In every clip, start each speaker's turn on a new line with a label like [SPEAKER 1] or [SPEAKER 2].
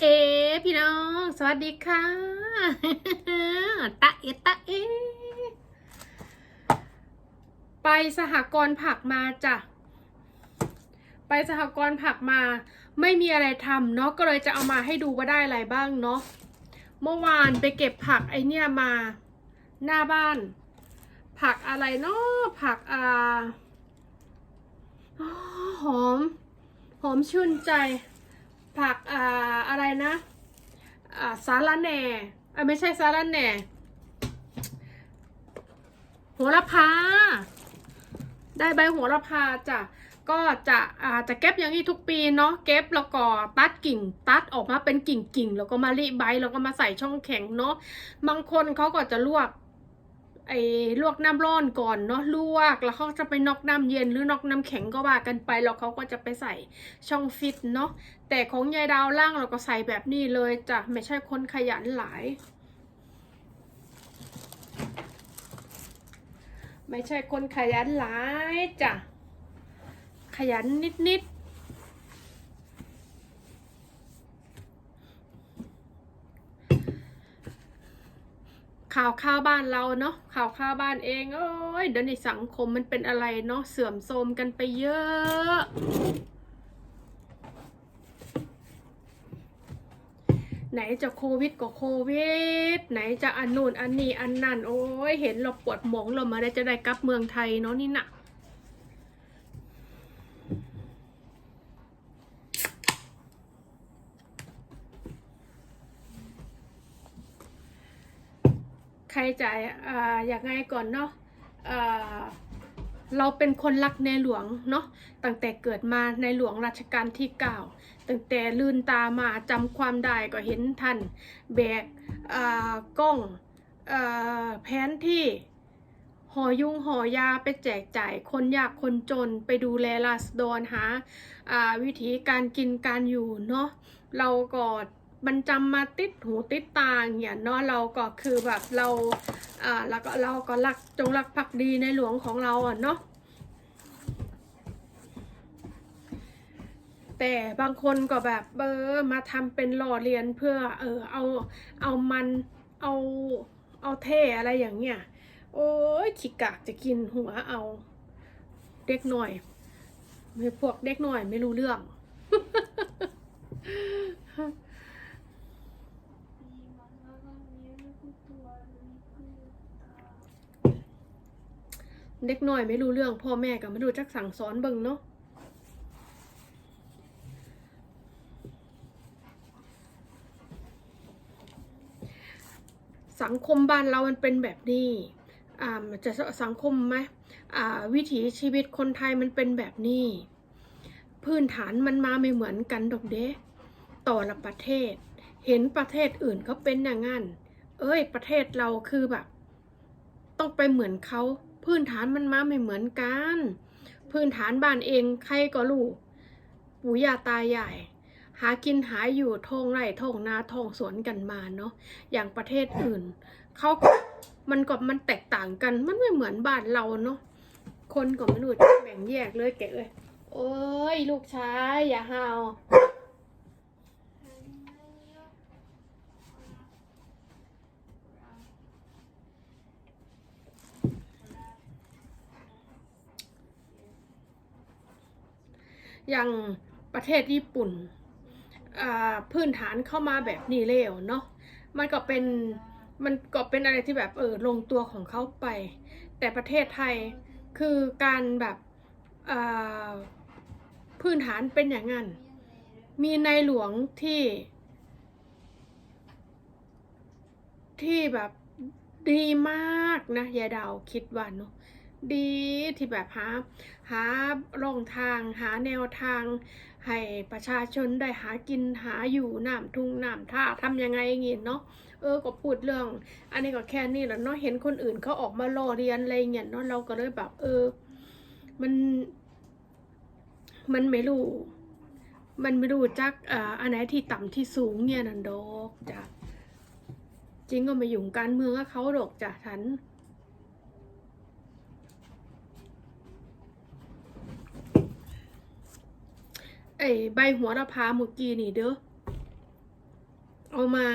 [SPEAKER 1] เอ พี่น้อง สวัสดีค่ะ ตะเอตะเอ ไปสหกรณ์ผักมาจ้ะ ไปสหกรณ์ผักมา ไม่มีอะไรทำเนาะ ก็เลยจะเอามาให้ดูว่าได้อะไรบ้างเนาะ เมื่อวานไปเก็บผักไอเนี่ยมา หน้าบ้าน ผักอะไรเนาะ ผักอ่าหอม หอมชื่นใจ ผักอ่าอะไรนะอ่าสาระแหน่อ่าไม่ใช่สาระแหน่โหระพา ได้ใบโหระพาจ้ะก็จะอ่าจะเก็บอย่างนี้ทุกปีเนาะเก็บแล้วก็ตัดกิ่ง ตัดออกมาเป็นกิ่งกิ่งๆแล้วก็มารีใบแล้วก็มาใส่ช่องแข็งเนาะบางคนเขาก็จะลวก ไอ้ลวกน้ำร้อนก่อนเนาะลวกแล้วเขาจะไปนอกน้ำเย็นหรือนอกน้ำแข็งก็ว่ากันไปแล้วเขาก็จะไปใส่ช่องฟิตเนาะแต่ของยายดาวล่างเราก็ใส่แบบนี้เลยจ้ะไม่ใช่คนขยันหลาย ไม่ใช่คนขยันหลายจ้ะขยันนิดๆ ข่าวข้าวบ้านเราเนาะข่าวข้าวบ้านเองโอ้ยเดี๋ยวนี้สังคมมันเป็นอะไรเนาะเสื่อมโทรมกันไปเยอะไหนจะโควิดก็โควิด ไหนจะอันนู่นอันนี้อันนั่นโอ้ยเห็นเราปวดหมองเรามาได้จะได้กลับเมืองไทยเนาะนี่น่ะ รจะอ่าอย่างไงก่อนเนาะอ่าเราเป็นคนรักในหลวงเนาะตั้งแต่เกิดมาในหลวงรัชกาลที่เก้าตั้งแต่ลืนตามาจำความได้ก็เห็นท่านแบกอ่ากล้องอ่าแผนที่หอยุงหอยาไปแจกจ่ายคนยากคนจนไปดูแลราษฎรหาอ่าวิธีการกินการอยู่เนาะเราก็ มันจำมาติดหูติดตาอย่างเงี้ยเนาะเราก็คือแบบเราอ่าแล้วก็เราก็รักจงรักภักดีในหลวงของเราอะเนาะแต่บางคนก็แบบเบอร์มาทำเป็นหล่อเรียนเพื่อเออเอาเอามันเอาเอาเท่อะไรอย่างเงี้ยโอ้ยขี้กากจะกินหัวเอาเด็กหน่อยไม่พวกเด็กหน่อยไม่รู้เรื่อง เด็กน่อยไม่รู้เรื่อง พ่อแม่ก็ไม่รู้จักสั่งสอนเบิ่งเนาะสังคมบ้านเรามันเป็นแบบนี้อ่าจะสังคมไหมอ่าวิถีชีวิตคนไทยมันเป็นแบบนี้ พื้นฐานมันมาไม่เหมือนกันดอกเด้ต่อละประเทศ เห็นประเทศอื่นเขาเป็นอย่างนั้น เอ้ยประเทศเราคือแบบ ต้องไปเหมือนเขา พื้นฐานมันมาไม่เหมือนกัน พื้นฐานบ้านเองใครก็รู้ปู่ย่าตายายหากินหาอยู่ทงไร่ทงนาทงสวนกันมาเนาะอย่างประเทศอื่นเขาก็มันก็มันแตกต่างกัน มันไม่เหมือนบ้านเราเนาะคนก็ไม่รู้จะแบ่งแยกเลยแกเอ้ยโอ้ยลูกชายอย่าหาว อย่างประเทศญี่ปุ่นพื้นฐานเข้ามาแบบนี้แล้วเนาะมันก็เป็นมันก็เป็นอะไรที่แบบเออลงตัวของเขาไป แต่ประเทศไทยคือการแบบพื้นฐานเป็นอย่างนั้น มีในหลวงที่ ที่แบบดีมากนะยายดาวคิดว่าเนาะ ดีที่แบบหาหาร่องทางหาแนวทาง ให้ประชาชนได้หากินหาอยู่น้ำทุ่งน้ำท่าทำยังไงงี้เนาะเออก็พูดเรื่อง อันนี้ก็แค่นี้แหละเนาะเห็นคนอื่นเขาออกมาล่อเรียนอะไรเงี้ยเนาะเราก็เลยแบบ เออ มัน มันไม่รู้ มันไม่รู้จักอ่าอันไหนที่ต่ำที่สูงเนี่ยนันดอกจ้ะจริงก็ไม่ยุ่งการเมืองกับเขาดอกจ้ะฉัน ใบหัวระพาเมื่อกี้นี่เด้อ เอามา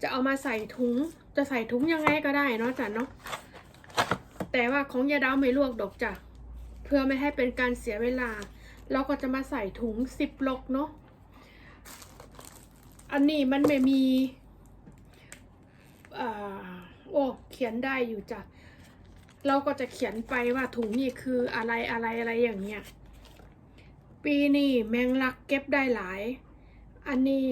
[SPEAKER 1] จะเอามาใส่ถุง จะใส่ถุงยังไงก็ได้เนาะจ้ะเนาะ แต่ว่าของยาดาวไม่ลวกดอกจ้ะ เพื่อไม่ให้เป็นการเสียเวลา เราก็จะมาใส่ถุงสิบลกเนาะ อันนี้มันไม่มีอ่าโอ้เขียนได้อยู่จ้ะ เราก็จะเขียนไปว่าถุงนี่คืออะไรอะไรอะไรอย่างเงี้ย ปีนี้แมงลักเก็บได้หลาย อันนี้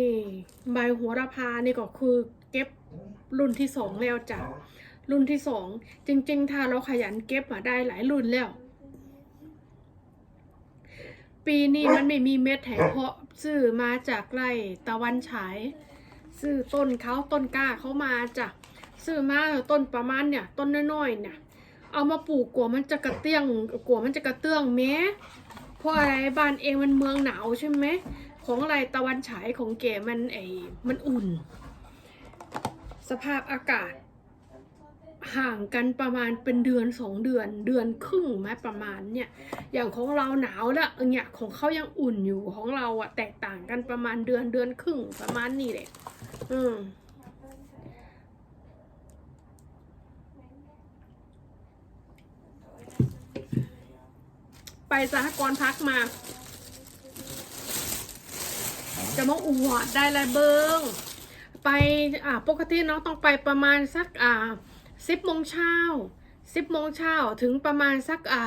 [SPEAKER 1] ใบหัวระพานี่ก็คือเก็บรุ่นที่สองแล้วจ้ะ รุ่นที่สองจริง ๆ ถ้าเราขยันเก็บมาได้หลายรุ่นแล้ว ปีนี้มันไม่มีเม็ดแห่เพาะซื้อมาจากไร่ตะวันฉาย ซื้อต้นเขาต้นกล้าเขามาจ้ะซื้อมาต้นประมาณเนี่ย ต้นน้อยๆเนี่ย เอามาปลูกกลัวมันจะกระเตื้องกลัวมันจะกระเตื้องแม้ เพราะอะไรบ้านเองมันเมืองหนาวใช่ไหมของอะไรตะวันฉายของเก๋มันไอมันอุ่น สภาพอากาศ ห่างกันประมาณเป็นเดือนสองเดือน เดือนครึ่งไหมประมาณเนี่ยอย่างของเราหนาวแล้วเนี่ยของเขายังอุ่นอยู่ของเราอะแตกต่างกันประมาณเดือนเดือนครึ่งประมาณนี้แหละอืม ไปสหกรณ์พักมา จะมาอวดได้เลยเบิงไปอ่าปกติน้องต้องไปประมาณสักอ่าสิบโมงเช้าสิบโมงเช้าถึงประมาณสักอ่า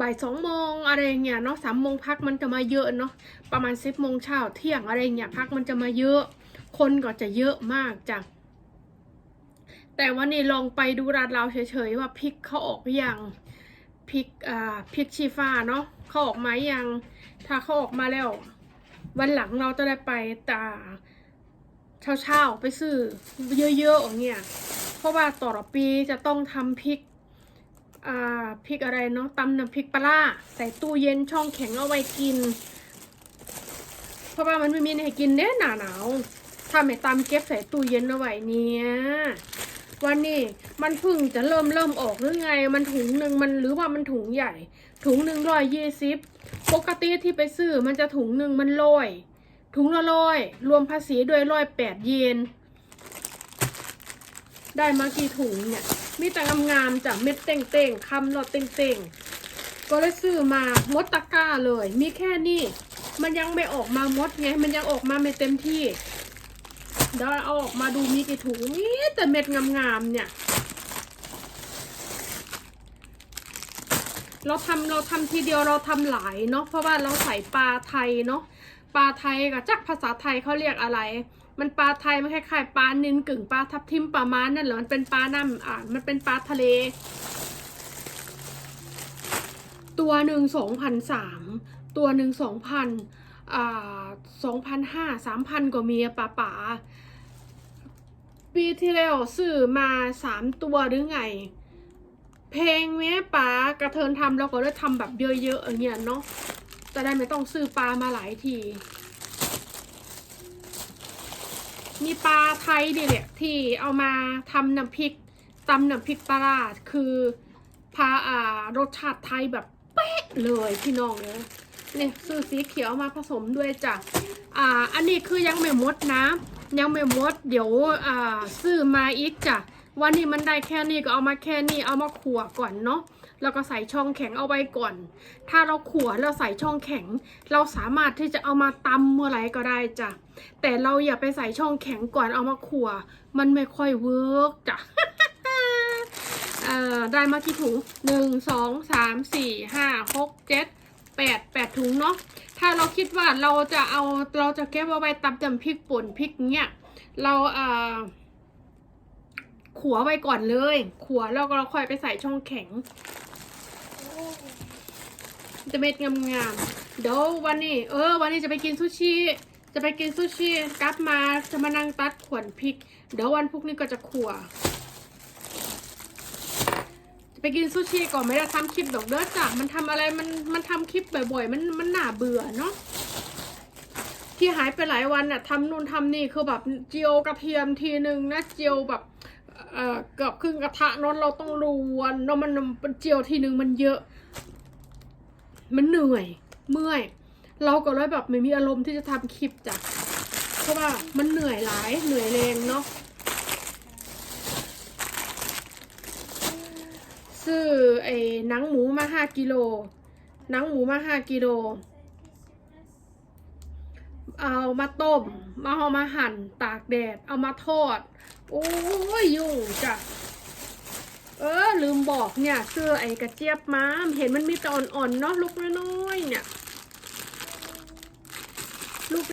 [SPEAKER 1] บ่ายสองโมงอะไรอย่างเงี้ยเนาะสามโมงพักมันจะมาเยอะเนาะประมาณสิบโมงเช้าเที่ยงอะไรอย่างเงี้ยพักมันจะมาเยอะ คนก็จะเยอะมากจ้ะแต่วันนี้ลองไปดูร้านเราเฉยๆว่าพริกเขาออกหรือยัง พริกอ่าพริกชีฟ้าเนาะเขาออกมายังถ้าเขาออกมาแล้ว วันหลังเราจะได้ไปตาเช้าๆไปซื้อเยอะๆอย่างเงี้ยเพราะว่าต่อปีจะต้องทำพริกอ่าพริกอะไรเนาะตำน้ำพริกปลาใส่ตู้เย็นช่องแข็งเอาไว้กิน เพราะว่ามันไม่มีให้กินเน่หนาหนาวถ้าไม่ตำเก็บใส่ตู้เย็นเอาไว้เนี่ย วันนี้มันเพึ่งจะเริ่มเริ่มออกหรือไง มันถุงหนึ่งมันหรือว่ามันถุงใหญ่ ถุงหนึ่งร้อยยี่สิบปกติที่ไปซื้อมันจะถุงหนึ่งมันร้อย ถุงละร้อย รวมภาษีด้วยร้อยแปดเยนได้มากี่ถุงเนี่ย มีแต่งามๆจากเม็ดเต่งๆคำละเต่งๆ ก็เลยซื้อมามดตะกร้าเลย มีแค่นี้ มันยังไม่ออกมามดไง มันยังออกมาไม่เต็มที่ เดี๋ยวเอาออกมาดูมีกี่ถุงมีแต่เม็ดงามๆเนี่ย เราทำเราทำทีเดียวเราทำหลายเนาะเพราะว่าเราใส่ปลาไทยเนาะปลาไทยกับจักภาษาไทยเขาเรียกอะไร มันปลาไทยมันคล้ายๆปลานินกึ่งปลาทับทิมปลาม้านั่นเหรอมันเป็นปลาน้ำอ่ามันเป็นปลาทะเล ตัวหนึ่งสองพันสามตัวหนึ่งสองพันอ่าสองพันห้าสามพันก็มีอะปลาปา ปีที่แล้วซื้อมาสามตัวหรือไง เพลงแม่ปลากระเทินทำเราก็ได้ทำแบบเยอะๆอย่างเงี้ยเนาะจะได้ไม่ต้องซื้อปลามาหลายที มีปลาไทยนี่แหละที่เอามาทำน้ำพริกตำน้ำพริกปลาร้าคือพาอ่ารสชาติไทยแบบเป๊ะเลยพี่น้องเลยเนี่ยซื้อสีเขียวมาผสมด้วยจ้ะอ่าอันนี้คือยังไม่หมดนะ ยังไม่หมด เดี๋ยวอ่าซื้อมาอีกจ้ะวันนี้มันได้แค่นี้ก็เอามาแค่นี้เอามาขั่วก่อนเนาะแล้วก็ใส่ช่องแข็งเอาไว้ก่อน ถ้าเราขั่วแล้วใส่ช่องแข็ง เราสามารถที่จะเอามาตำเมื่อไหร่ก็ได้จ้ะแต่เราอย่าไปใส่ช่องแข็งก่อนเอามาขั่ว มันไม่ค่อยเวิร์กจ้ะเอ่อได้มากี่ถุงหนึ่งสองสามสี่ห้าหกเจ็ดแปดแปดถุงเนาะ ถ้าเราคิดว่าเราจะเอาเราจะเก็บเอาไว้ตำจำพริกป่นพริกเนี้ยเราเอ่อขัวไว้ก่อนเลย ขัวแล้วก็เราค่อยไปใส่ช่องแข็ง จะเม็ดงามๆเดี๋ยววันนี้ เออ วันนี้จะไปกินซูชิจะไปกินซูชิกลับมาจะมานั่งตัดขวนพริก เดี๋ยววันพรุ่งนี้ก็จะขัว จะไปกินซูชิก่อนไม่ได้ทำคลิปดอกเด้อจ้ะมันทำอะไรมันมันทำคลิปบ่อยๆ มันมันหน่าเบื่อเนาะที่หายไปหลายวันน่ะทำนู่นทำนี่คือแบบเจียวกระเทียมทีนึงนะเจียวแบบเอ่อเกือบครึ่งกระทะเนนเราต้องรวนเนาะมันมันเจียวทีนึงมันเยอะ มันเหนื่อยเมื่อย เราก็เลยแบบไม่มีอารมณ์ที่จะทำคลิปจ้ะเพราะว่ามันเหนื่อยหลายเหนื่อยแรงเนาะ ซื้อไอ้หนังหมูมาห้ากิโลหนังหมูมาห้ากิโล เอามาต้ม มาเอามาหั่นตากแดด เอามาทอด โอ้ยยุ่งจ้ะ เออลืมบอกเนี่ย ซื้อไอ้กระเจี๊ยบมาเห็นมันมีแตอ่อนๆเนาะลูกน้อยๆเนี่ย